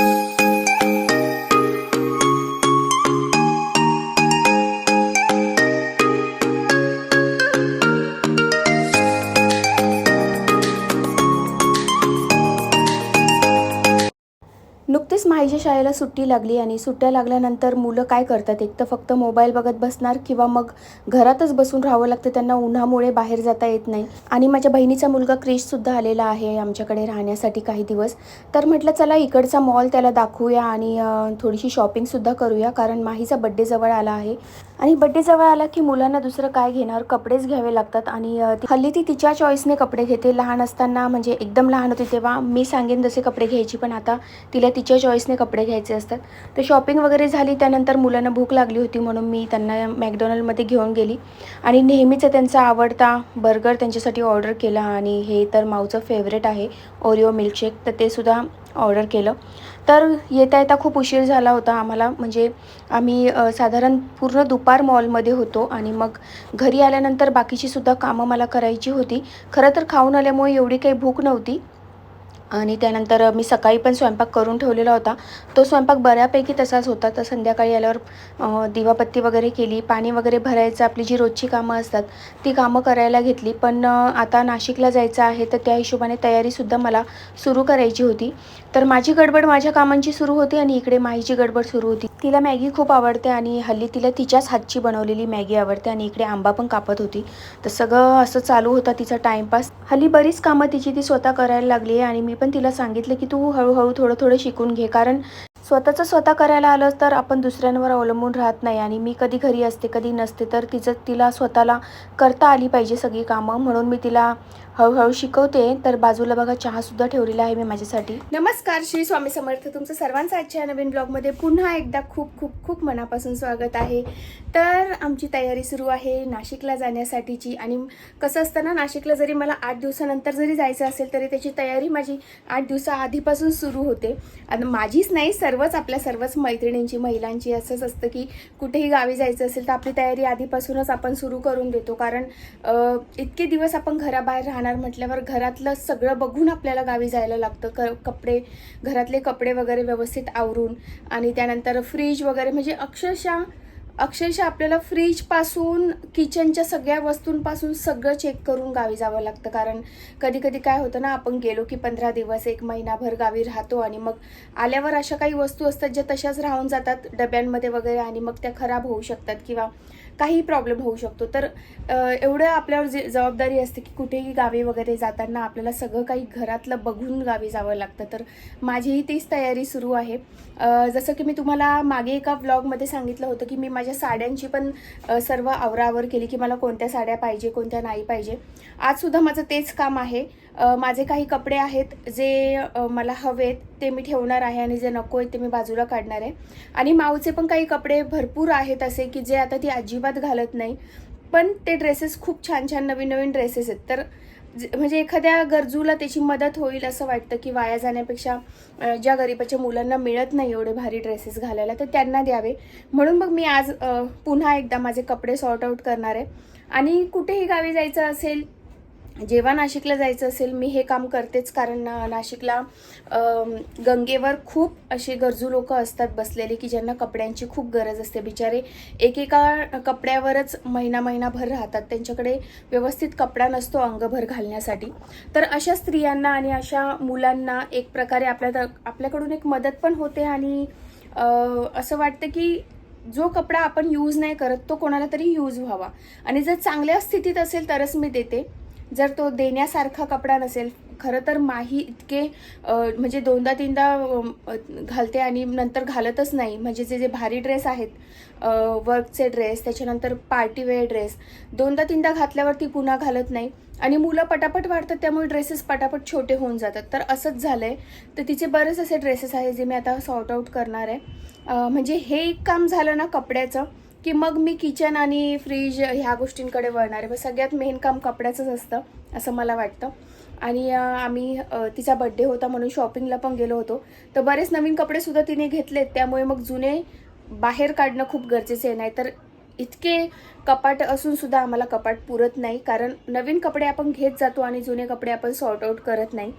Thank you. माहीच्या शाळेला सुट्टी लागली आणि सुट्ट्या लागल्यानंतर मुलं काय करतात? एक तर फक्त मोबाईल बघत बसणार किंवा मग घरातच बसून राहावं लागतं त्यांना उन्हामुळे बाहेर जाता येत नाही. आणि माझ्या बहिणीचा मुलगा क्रिशसुद्धा आलेला आहे आमच्याकडे राहण्यासाठी काही दिवस. तर म्हटलं चला इकडचा मॉल त्याला दाखवूया आणि थोडीशी शॉपिंगसुद्धा करूया कारण माहीचा बड्डे जवळ आला आहे. आणि बड्डे जवळ आला की मुलांना दुसरं काय घेणार? कपडेच घ्यावे लागतात आणि हल्ली ती तिच्या चॉईसने कपडे घेते. लहान असताना म्हणजे एकदम लहान होती तेव्हा मी सांगेन जसे कपडे घ्यायची पण आता तिला तिच्या चॉईसने कपडे घ्यायचे असतात. तर शॉपिंग वगैरे झाली त्यानंतर मुलांना भूक लागली होती म्हणून मी त्यांना मॅकडॉनल्डमध्ये घेऊन गेली. आणि नेहमीचं त्यांचा आवडता बर्गर त्यांच्यासाठी ऑर्डर केला आणि हे तर माऊचं फेवरेट आहे ओरिओ मिल्कशेक तर ते सुद्धा ऑर्डर केलं. तर येता येता खूप उशीर झाला होता आम्हाला म्हणजे आम्ही साधारण पूर्ण दुपार मॉलमध्ये होतो आणि मग घरी आल्यानंतर बाकीची सुद्धा कामं मला करायची होती. खरं तर खाऊन आल्यामुळे एवढी काही भूक नव्हती. आणि त्यानंतर मी सकाळी पण स्वयंपाक करून ठेवलेला होता. तो स्वयंपाक बऱ्यापैकी तसाच होता. तर संध्याकाळी आल्यावर दिवापत्ती दिवाबत्ती वगैरे केली. पाणी वगैरे भरायचं. आपली जी रोजची कामं असतात ती कामं करायला घेतली. पण आता नाशिकला जायचं आहे तर त्या हिशोबाने तयारीसुद्धा मला सुरू करायची होती. तर माझी गडबड माझ्या कामांची सुरू होती आणि इकडे माईची गडबड सुरू होती. तिला मॅगी खूप आवडते आणि हल्ली तिला तिच्याच हातची बनवलेली मॅगी आवडते आणि इकडे आंबा पण कापत होती. तर सगळं असं चालू होता तिचा टाईमपास हल्ली बरीच कामं तिची ती स्वतः करायला लागली आहे आणि मी पण तिला सांगितलं की तू हळूहळू थोडं थोडं शिकून घे. कारण स्वतःचं स्वतः करायला आलं तर आपण दुसऱ्यांवर अवलंबून राहत नाही. आणि मी कधी घरी असते कधी नसते तर तिचं तिला स्वतःला करता आली पाहिजे सगळी कामं. म्हणून मी तिला हळूहळू शिकवते. तर बाजूला बघा चहासुद्धा ठेवलेला आहे मी माझ्यासाठी. नमस्कार श्री स्वामी समर्थ. तुमचं सर्वांचं आजच्या नवीन ब्लॉगमध्ये पुन्हा एकदा खूप खूप खूप मनापासून स्वागत आहे. तर आमची तयारी सुरू आहे नाशिकला जाण्यासाठीची. आणि कसं असतं ना नाशिकला जरी मला आठ दिवसानंतर जरी जायचं असेल तरी त्याची तयारी माझी आठ दिवसाआधीपासून सुरू होते. आणि माझीच नाही सर्व सर्वच आपल्या सर्वच मैत्रिणींची महिलांची असंच असतं की कुठेही गावी जायचं असेल तर आपली तयारी आधीपासूनच आपण सुरू करून देतो. कारण इतके दिवस आपण घराबाहेर राहणार म्हटल्यावर घरातलं सगळं बघून आपल्याला गावी जायला लागतं. क कपडे घरातले कपडे वगैरे व्यवस्थित आवरून आणि त्यानंतर फ्रीज वगैरे म्हणजे अक्षरशः अक्षरशः आपल्याला फ्रीजपासून किचनच्या सगळ्या वस्तूंपासून सगळं चेक करून गावी जावं लागतं. कारण कधी कधी काय होतं ना आपण गेलो की पंधरा दिवस एक महिनाभर गावी राहतो आणि मग आल्यावर अशा काही वस्तू असतात ज्या तशाच राहून जातात डब्यांमध्ये वगैरे आणि मग त्या खराब होऊ शकतात किंवा काही प्रॉब्लेम होऊ शकतो. तर एवढं आपल्यावर जे जबाबदारी असते की कुठेही गावी वगैरे जाताना आपल्याला सगळं काही घरातलं बघून गावी जावं लागतं. तर माझीही तीच तयारी सुरू आहे. जसं की मी तुम्हाला मागे एका व्लॉगमध्ये सांगितलं होतं की मी माझ्या साड्यांची पण सर्व आवरावर केली की मला कोणत्या साड्या पाहिजे कोणत्या नाही पाहिजे. आजसुद्धा माझं तेच काम आहे. माझे काही कपडे आहेत जे मला हवेत ते मी ठेवणार आहे आणि जे नको आहेत ते मी बाजूला काढणार आहे. आणि माऊचे पण काही कपडे भरपूर आहेत असे की जे आता ती अजिबात घालत नाही. पण ते ड्रेसेस खूप छान छान नवीन नवीन ड्रेसेस आहेत. तर म्हणजे एखाद्या गरजूला त्याची मदत होईल असं वाटतं की वाया जाण्यापेक्षा ज्या गरीबाच्या मुलांना मिळत नाही एवढे भारी ड्रेसेस घालायला तर त्यांना द्यावे. म्हणून मग मी आज पुन्हा एकदा माझे कपडे सॉर्ट आऊट करणार आहे. आणि कुठेही गावी जायचं असेल जेव्हा नाशिकला जायचं असेल मी हे काम करतेच कारण नाशिकला गंगेवर खूप असे गरजू लोक असतात बसलेले की ज्यांना कपड्यांची खूप गरज असते. बिचारे एकेका कपड्यावरच महिना महिनाभर राहतात. त्यांच्याकडे व्यवस्थित कपडा नसतो अंगभर घालण्यासाठी. तर अशा स्त्रियांना आणि अशा मुलांना एक प्रकारे आपल्या आपल्याकडून एक मदत पण होते आणि असं वाटतं की जो कपडा आपण यूज नाही करत तो कोणाला तरी यूज व्हावा. आणि जर चांगल्या स्थितीत असेल तरच मी देते. जर तो देण्यासारखा कपडा नसेल खरं तर माही इतके म्हणजे दोनदा तीनदा घालते आणि नंतर घालतच नाही. म्हणजे जे जे भारी ड्रेस आहेत वर्कचे ड्रेस त्याच्यानंतर पार्टीवेअर ड्रेस दोनदा तीनदा घातल्यावर ती पुन्हा घालत नाही. आणि मुलं पटापट वाढतात त्यामुळे ड्रेसेस पटापट छोटे होऊन जातात. तर असंच झालं आहे तर तिचे बरेच असे ड्रेसेस आहेत जे मी आता सॉर्ट आऊट करणार आहे. म्हणजे हे एक काम झालं ना कपड्याचं की मग मी किचन आणि फ्रीज ह्या गोष्टींकडे वळणार आहे. मग सगळ्यात मेन काम कपड्याचंच असतं असं मला वाटतं. आणि आम्ही तिचा बड्डे होता म्हणून शॉपिंगला पण गेलो होतो. तर बरेच नवीन कपडेसुद्धा तिने घेतलेत. त्यामुळे मग जुने बाहेर काढणं खूप गरजेचे आहे. नाहीतर इतके कपाट असून सुद्धा आम्हाला कपाट पुरत नाही. कारण नवीन कपडे आपण घेत जातो आणि जुने कपडे आपण सॉर्ट आउट करत नाही.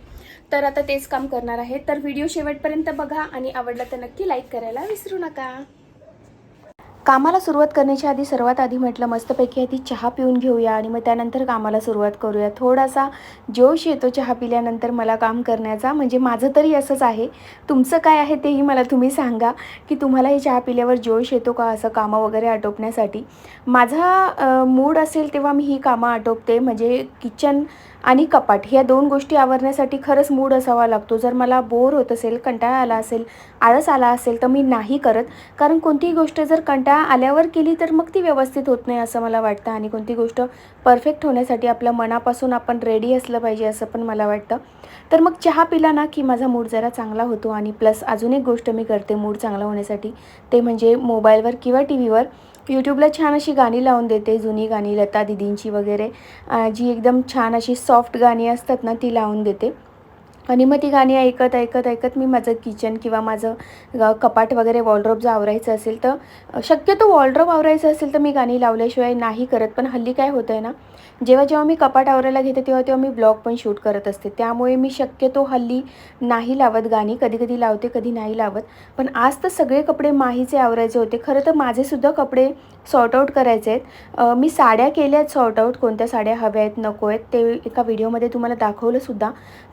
तर आता तेच काम करणार आहे. तर व्हिडिओ शेवटपर्यंत बघा आणि आवडला तर नक्की लाईक करायला विसरू नका. कामाला सुरुवात करण्याच्या आधी सर्वात आधी म्हटलं मस्तपैकी आधी चहा पिऊन घेऊया आणि मग त्यानंतर कामाला सुरुवात करूया. थोडासा जोश येतो चहा पिल्यानंतर मला काम करण्याचा. म्हणजे माझं तरी असंच आहे. तुमचं काय आहे तेही मला तुम्ही सांगा की तुम्हाला हे चहा पिल्यावर जोश येतो का असं कामं वगैरे आटोपण्यासाठी? माझा मूड असेल तेव्हा मी ही कामं आटोपते. म्हणजे किचन आणि कपाट ह्या दोन गोष्टी आवरण्यासाठी खरंच मूड असावा लागतो. जर मला बोर होत असेल कंटाळा आला असेल आळस आला असेल तर मी नाही करत. कारण कोणतीही गोष्ट जर कंटाळा आल्यावर केली तर मग ती व्यवस्थित होत नाही असं मला वाटतं. आणि कोणती गोष्ट परफेक्ट होण्यासाठी आपल्या मनापासून आपण रेडी असलं पाहिजे असं पण मला वाटतं. तर मग चहा पिला ना की माझा मूड जरा चांगला होतो. आणि प्लस अजून एक गोष्ट मी करते मूड चांगला होण्यासाठी ते म्हणजे मोबाईलवर किंवा टी व्हीवर यूट्यूबला छान अशी गाणी लावून देते जुनी गाणी लता दिदींची वगैरे. जी एकदम छान अशी सॉफ्ट गाणी असतात ना ती लावून देते. आणि मग ती गाणी ऐकत ऐकत ऐकत मी माझं किचन किंवा माझं कपाट वगैरे वॉलड्रॉप जर आवरायचं असेल तर शक्यतो वॉलड्रॉप आवरायचं असेल तर मी गाणी लावल्याशिवाय नाही करत. पण हल्ली काय होतं आहे ना जेव्हा जेव्हा मी कपाट आवरायला घेते तेव्हा तेव्हा मी ब्लॉग पण शूट करत असते. त्यामुळे मी शक्यतो हल्ली नाही लावत गाणी. कधी कधी लावते कधी नाही लावत. पण आज तर सगळे कपडे माहीचे आवरायचे होते. खरं तर माझेसुद्धा कपडे सॉर्ट आऊट करायचे आहेत. मी साड्या केल्या आहेत सॉर्ट आऊट कोणत्या साड्या हव्या आहेत नको आहेत ते एका व्हिडिओमध्ये तुम्हाला दाखवलंसुद्धा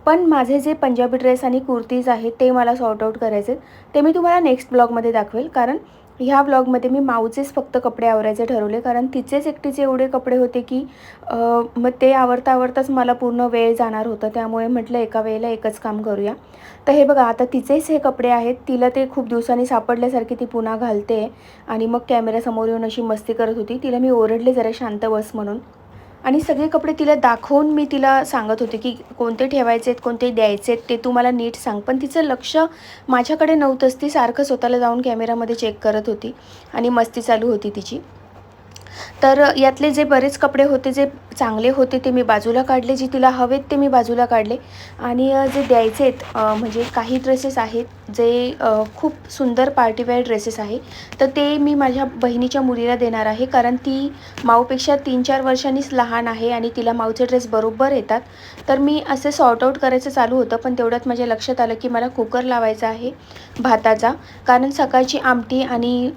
पण माझे जे पंजाबी ड्रेस आणि कुर्तीज आहेत ते मला सॉर्ट आऊट करायचे आहेत. ते मी तुम्हाला नेक्स्ट ब्लॉगमध्ये दाखवेल. कारण ह्या ब्लॉगमध्ये मी माऊचेच फक्त कपडे आवरायचे ठरवले कारण तिचेच एकटीचे एवढे कपडे होते की मग ते आवरता आवरताच मला पूर्ण वेळ जाणार होतं. त्यामुळे म्हटलं एका वेळेला एकच काम करूया. तर हे बघा आता तिचेच हे कपडे आहेत. तिला ते खूप दिवसांनी सापडल्यासारखे ती पुन्हा घालते आणि मग कॅमेऱ्यासमोर येऊन अशी मस्ती करत होती. तिला मी ओरडले जरा शांत बस म्हणून. आणि सगळे कपडे तिला दाखवून मी तिला सांगत होते की कोणते ठेवायचे आहेत कोणते द्यायचे आहेत ते तू मला नीट सांग. पण तिचं लक्ष माझ्याकडे नव्हतंच. ती सारखं स्वतःला जाऊन कॅमेरामध्ये चेक करत होती आणि मस्ती चालू होती तिची. तर यातले जे बरेच कपडे होते जे चांगले होते ते मी बाजूला काढले जे तिला हवेत ते मी बाजूला काढले. आणि जे द्यायचे आहेत म्हणजे काही ड्रेसेस आहेत जे खूप सुंदर पार्टीवेअर ड्रेसेस आहे तर ते मी माझ्या बहिणीच्या मुलीला देणार आहे. कारण ती माऊपेक्षा तीन चार वर्षांनीच लहान आहे आणि तिला माऊचे ड्रेस बरोबर येतात. तर मी असे सॉर्ट आऊट करायचं चालू होतं पण तेवढ्यात माझ्या लक्षात आलं की मला कुकर लावायचा आहे भाताचा. कारण सकाळची आमटी आणि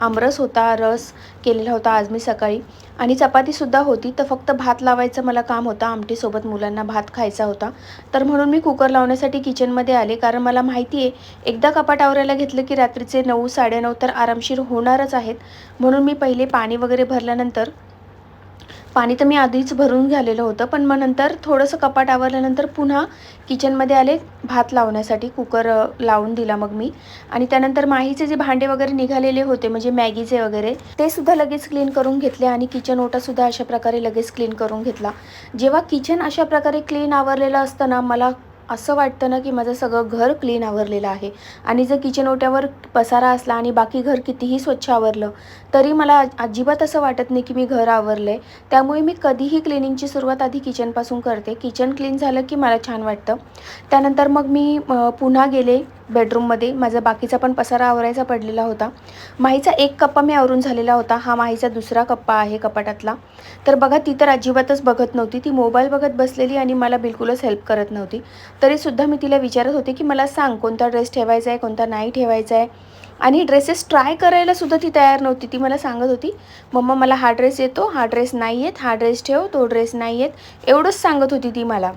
आमरस होता रस केलेला होता आज मी सकाळी. आणि चपातीसुद्धा होती तर फक्त भात लावायचं मला काम होतं. आमटीसोबत मुलांना भात खायचा होता. तर म्हणून मी कुकर लावण्यासाठी किचनमध्ये आले. कारण मला माहिती आहे एकदा कपाट आवरायला घेतलं की रात्रीचे नऊ साडेनऊ तर आरामशीर होणारच आहेत. म्हणून मी पहिले पाणी वगैरे भरल्यानंतर पाणी तर मी आधीच भरून झालेलं होतं पण मग नंतर थोडंसं कपाट आवरल्यानंतर पुन्हा किचनमध्ये आले भात लावण्यासाठी कुकर लावून दिला मग मी. आणि त्यानंतर माहीचे जे भांडे वगैरे निघालेले होते म्हणजे मॅगीचे वगैरे ते सुद्धा लगेच क्लीन करून घेतले आणि किचन ओटासुद्धा अशा प्रकारे लगेच क्लीन करून घेतला. जेव्हा किचन अशा प्रकारे क्लीन आवरलेलं असतं ना मला असं वाटतं ना की माझं सगळं घर क्लीन आवरलेलं आहे. आणि जर किचन ओट्यावर पसारा असला आणि बाकी घर कितीही स्वच्छ आवरलं तरी मला अजिबात असं वाटत नाही की मी घर आवरलं आहे त्यामुळे मी कधीही क्लिनिंगची सुरुवात आधी किचनपासून करते. किचन क्लीन झालं की मला छान वाटतं. त्यानंतर मग मी पुन्हा गेले. बेडरूममध्ये माझा बाकीचा पण पसारा आवरायचा पडलेला होता. माहीचा एक कप्पा मी आवरून झालेला होता. हा माहीचा दुसरा कप्पा आहे कपाटातला. तर बघा ती तर अजिबातच बघत नव्हती. ती मोबाईल बघत बसलेली आणि मला बिलकुलच हेल्प करत नव्हती. तरीसुद्धा मी तिला विचारत होते की मला सांग कोणता ड्रेस ठेवायचा आहे कोणता नाही ठेवायचा आहे? आणि ड्रेसेस ट्राय करायलासुद्धा ती तयार नव्हती. ती मला सांगत होती मम्मा मला हा ड्रेस येतो. हा ड्रेस नाही येत हा ड्रेस ठेव. तो ड्रेस नाही येत एवढंच सांगत होती ती मला.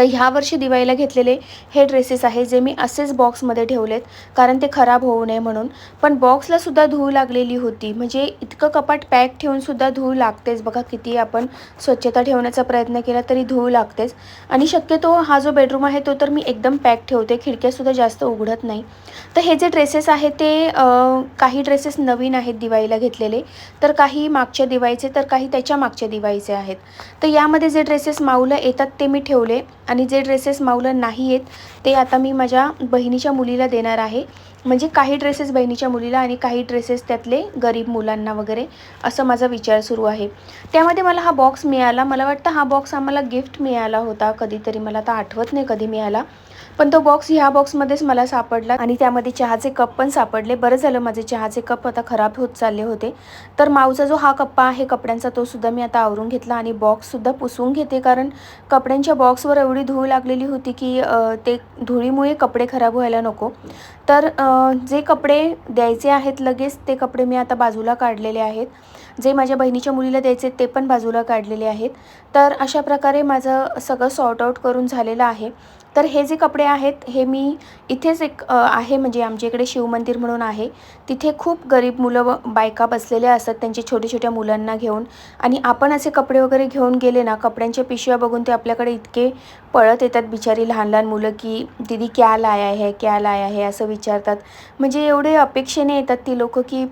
तर ह्या वर्षी दिवाळीला घेतलेले हे ड्रेसेस आहे जे मी असेच बॉक्समध्ये ठेवलेत कारण ते खराब होऊ नये म्हणून. पण बॉक्सला सुद्धा धूळ लागलेली होती. म्हणजे इतकं कपाट पॅक ठेवून सुद्धा धूळ लागतेच. बघा किती आपण स्वच्छता ठेवण्याचा प्रयत्न केला तरी धूळ लागतेच. आणि शक्यतो हा जो बेडरूम आहे तो तर मी एकदम पॅक ठेवते. खिडक्यासुद्धा जास्त उघडत नाही. तर हे जे ड्रेसेस आहे ते काही ड्रेसेस नवीन आहेत दिवाळीला घेतलेले. तर काही मागच्या दिवाळीचे तर काही त्याच्या मागच्या दिवाळीचे आहेत. तर यामध्ये जे ड्रेसेस माऊला येतात ते मी ठेवले. आणि जे ड्रेसेस माऊला नाही आहेत ते आता मी माझ्या बहिणीच्या मुलीला देणार आहे. म्हणजे काही ड्रेसेस बहिणीच्या मुलीला आणि काही ड्रेसेस त्यातले गरीब मुलांना वगैरे असं माझा विचार सुरू आहे. त्यामध्ये मला हा बॉक्स मिळाला. मला वाटतं हा बॉक्स आम्हाला गिफ्ट मिळाला होता. कधीतरी मला आता आठवत नाही कधी मिळाला. पण तो बॉक्स ह्या बॉक्समध्येच मला सापडला आणि त्यामध्ये चहाचे कप पण सापडले. बरं झालं माझे चहाचे कप आता खराब होत चालले होते. तर माऊचा जो हा कप्पा आहे कपड्यांचा तो सुद्धा मी आता आवरून घेतला आणि बॉक्ससुद्धा पुसून घेते. कारण कपड्यांच्या बॉक्सवर एवढी धूळ लागलेली होती की ते धुळीमुळे कपडे खराब व्हायला नको. तर जे कपडे द्यायचे आहेत लगेच ते कपडे मी आता बाजूला काढलेले आहेत. जे माझ्या बहिणीच्या मुलीला द्यायचे ते पण बाजूला काढलेले आहेत. तर अशा प्रकारे माझं सगळं सॉर्ट आऊट करून झालेलं आहे. तर हे जे कपडे आहेत हे मी इथेच एक आहे म्हणजे आमच्या इकडे शिवमंदिर म्हणून आहे. तिथे खूप गरीब मुलं व बायका बसलेल्या असतात त्यांच्या छोट्या छोट्या मुलांना घेऊन. आणि आपण असे कपडे वगैरे घेऊन गेले ना कपड्यांच्या पिशव्या बघून ते आपल्याकडे इतके पळत येतात बिचारी लहान लहान मुलं की दीदी क्या लाया आहे क्या लाया आहे असं विचारतात. म्हणजे एवढे अपेक्षेने येतात ती लोकं की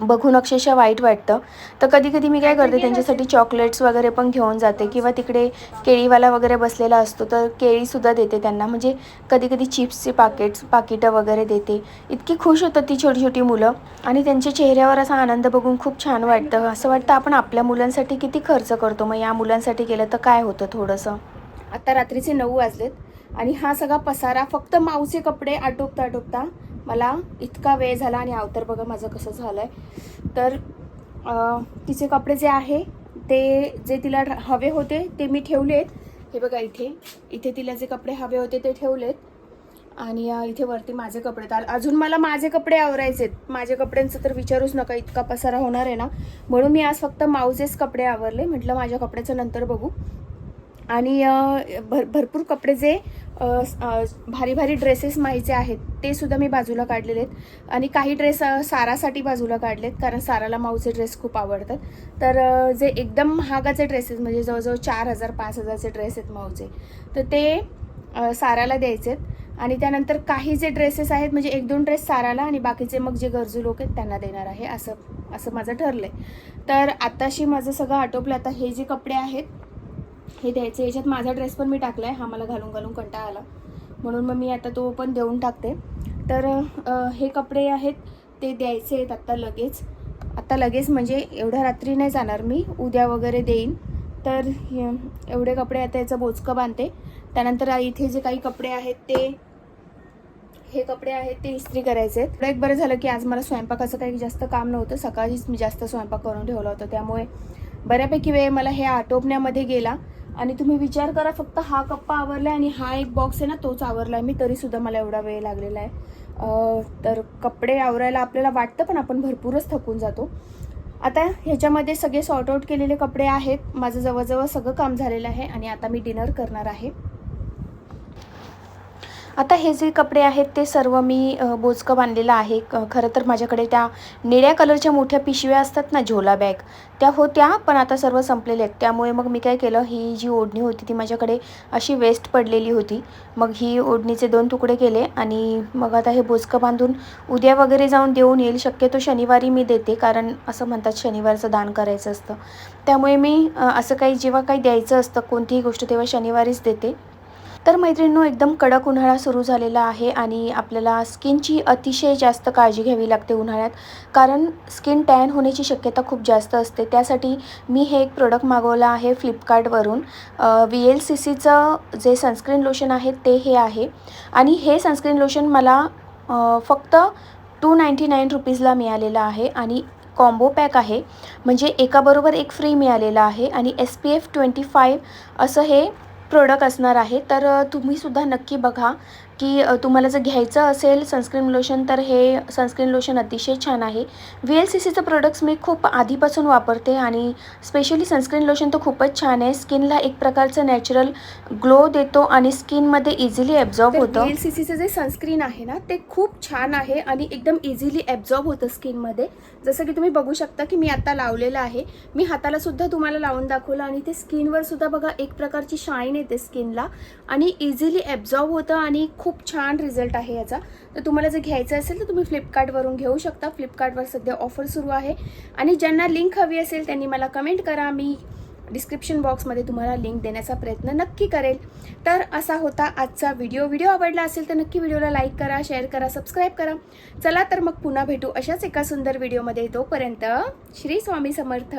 बघून अक्षरशः वाईट वाटतं. तर कधी कधी मी काय करते त्यांच्यासाठी चॉकलेट्स वगैरे पण घेऊन जाते किंवा तिकडे केळीवाला वगैरे बसलेला असतो तर केळीसुद्धा देते त्यांना. म्हणजे कधी कधी चिप्सचे पाकेट्स पाकिटं वगैरे देते. इतकी खुश होतात ती छोटी छोटी मुलं आणि त्यांच्या चेहऱ्यावर असा आनंद बघून खूप छान वाटतं. असं वाटतं आपण आपल्या मुलांसाठी किती खर्च करतो. मग या मुलांसाठी केलं तर काय होतं थोडंसं? आता रात्रीचे नऊ वाजलेत आणि हा सगळा पसारा फक्त माऊचे कपडे आटोपता आटोपता मला इतका वेळ झाला आणि अवतर बघा माझं कसं झालं आहे तर तिचे कपडे जे आहे ते जे तिला हवे होते ते मी ठेवलेत. हे बघा इथे इथे तिला जे कपडे हवे होते ते ठेवलेत. आणि इथे वरती माझे कपडे तर अजून मला माझे कपडे आवरायचेत. माझ्या कपड्यांचं तर विचारूच नका इतका पसारा होणार आहे ना. म्हणून मी आज फक्त माऊजेच कपडे आवरले. म्हटलं माझ्या कपड्याचं नंतर बघू. आणि भर भरपूर कपडे जे भारी भारी ड्रेसेस माहीचे आहेत ते सुद्धा मी बाजूला काढलेले आहेत. आणि काही ड्रेस सारासाठी बाजूला काढलेत कारण साराला माऊचे ड्रेस खूप आवडतात. तर जे एकदम महागाचे ड्रेसेस म्हणजे जवळजवळ चार हजार पाच हजारचे ड्रेस आहेत माऊचे तर ते साराला द्यायचे आहेत. आणि त्यानंतर काही जे ड्रेसेस आहेत म्हणजे एक दोन ड्रेस साराला आणि बाकीचे मग जे गरजू लोक आहेत त्यांना देणार आहे असं असं माझं ठरलं आहे तर आत्ताशी माझं सगळं आटोपलं. आता हे जे कपडे आहेत हे द्यायचं. याच्यात माझा ड्रेस पण मी टाकला आहे हा मला घालून घालून कंटाळा आला. म्हणून मग मी आता तो पण देऊन टाकते. तर हे कपडे आहेत ते द्यायचे आहेत आत्ता लगेच. आत्ता लगेच म्हणजे एवढ्या रात्री नाही जाणार मी. उद्या वगैरे देईन. तर एवढे कपडे आता याचं बोचकं बांधते. त्यानंतर इथे जे काही कपडे आहेत ते हे कपडे आहेत ते इस्त्री करायचे आहेत. एक बरं झालं की आज मला स्वयंपाकाचं काही जास्त काम नव्हतं. सकाळीच मी जास्त स्वयंपाक करून ठेवला होता. त्यामुळे बऱ्यापैकी वेळ मला हे आटोपण्यामध्ये गेला. आणि तुम्ही विचार करा फक्त हा कप्पा आवरला आहे आणि हा एक बॉक्स आहे ना तोच आवरला आहे मी तरीसुद्धा मला एवढा वेळ लागलेला आहे. तर कपडे आवरायला आपल्याला वाटतं पण आपण भरपूरच थकून जातो. आता ह्याच्यामध्ये सगळे सॉर्ट आउट केलेले कपडे आहेत. माझं जवळजवळ सगळं काम झालेलं आहे आणि आता मी डिनर करणार आहे. आता हे जे कपडे आहेत ते सर्व मी बोचकं बांधलेलं आहे. खरं तर माझ्याकडे त्या निळ्या कलरच्या मोठ्या पिशव्या असतात ना झोला बॅग त्या होत्या पण आता सर्व संपलेल्या आहेत. त्यामुळे मग मी काय केलं ही जी ओढणी होती ती माझ्याकडे अशी वेस्ट पडलेली होती. मग ही ओढणीचे दोन तुकडे केले आणि मग आता हे बोचकं बांधून उद्या वगैरे जाऊन देऊन येईल. शक्यतो शनिवारी मी देते कारण असं म्हणतात शनिवारचं दान करायचं असतं. त्यामुळे मी असं काही जेव्हा काही द्यायचं असतं कोणतीही गोष्ट तेव्हा शनिवारीच देते. तर मैत्रिणींनो एकदम कडक उन्हाळा सुरू झालेला आहे आणि आपल्याला स्किनची अतिशय जास्त काळजी घ्यावी लागते उन्हाळ्यात. कारण स्किन टॅन होण्याची शक्यता खूप जास्त असते. त्यासाठी मी हे एक प्रोडक्ट मागवलं आहे फ्लिपकार्टवरून. व्ही एल सी सीचं जे सनस्क्रीन लोशन आहे ते हे आहे. आणि हे सनस्क्रीन लोशन मला फक्त टू नाईंटी नाईन रुपीजला मिळालेलं आहे आणि कॉम्बो पॅक आहे. म्हणजे एकाबरोबर एक फ्री मिळालेलं आहे आणि S P F twenty five असं हे प्रोडक्ट असणार आहे. तर तुम्हीसुद्धा नक्की बघा की तुम्हाला जर घ्यायचं असेल सनस्क्रीन लोशन तर हे सनस्क्रीन लोशन अतिशय छान आहे. व्ही एल सी सीचं प्रोडक्ट्स मी खूप आधीपासून वापरते आणि स्पेशली सनस्क्रीन लोशन तर खूपच छान आहे. स्किनला एक प्रकारचं नॅचरल ग्लो देतो आणि स्किनमध्ये इझिली ॲब्झॉर्ब होतं. व्ही एल सी सीचं जे सनस्क्रीन आहे ना ते खूप छान आहे आणि एकदम इझिली ॲब्झॉर्ब होतं स्किनमध्ये. जसं की तुम्ही बघू शकता की मी आता लावलेलं आहे. मी हाताला सुद्धा तुम्हाला लावून दाखवलं आणि ते स्किनवर सुद्धा बघा एक प्रकारची शाईन येते स्किनला आणि इझिली ॲब्झॉर्ब होतं आणि खूप छान रिझल्ट आहे याचा. तर तुम्हाला जर घ्यायचं असेल तर तुम्ही फ्लिपकार्टवरून घेऊ शकता. फ्लिपकार्टवर सध्या ऑफर सुरू आहे. आणि ज्यांना लिंक हवी असेल त्यांनी मला कमेंट करा. मी डिस्क्रिप्शन बॉक्समध्ये तुम्हाला लिंक देण्याचा प्रयत्न नक्की करेल. तर असा होता आजचा व्हिडिओ व्हिडिओ आवडला असेल तर नक्की व्हिडिओला लाईक करा शेअर करा सबस्क्राईब करा. चला तर मग पुन्हा भेटू अशाच एका सुंदर व्हिडिओमध्ये तोपर्यंत श्री स्वामी समर्थ.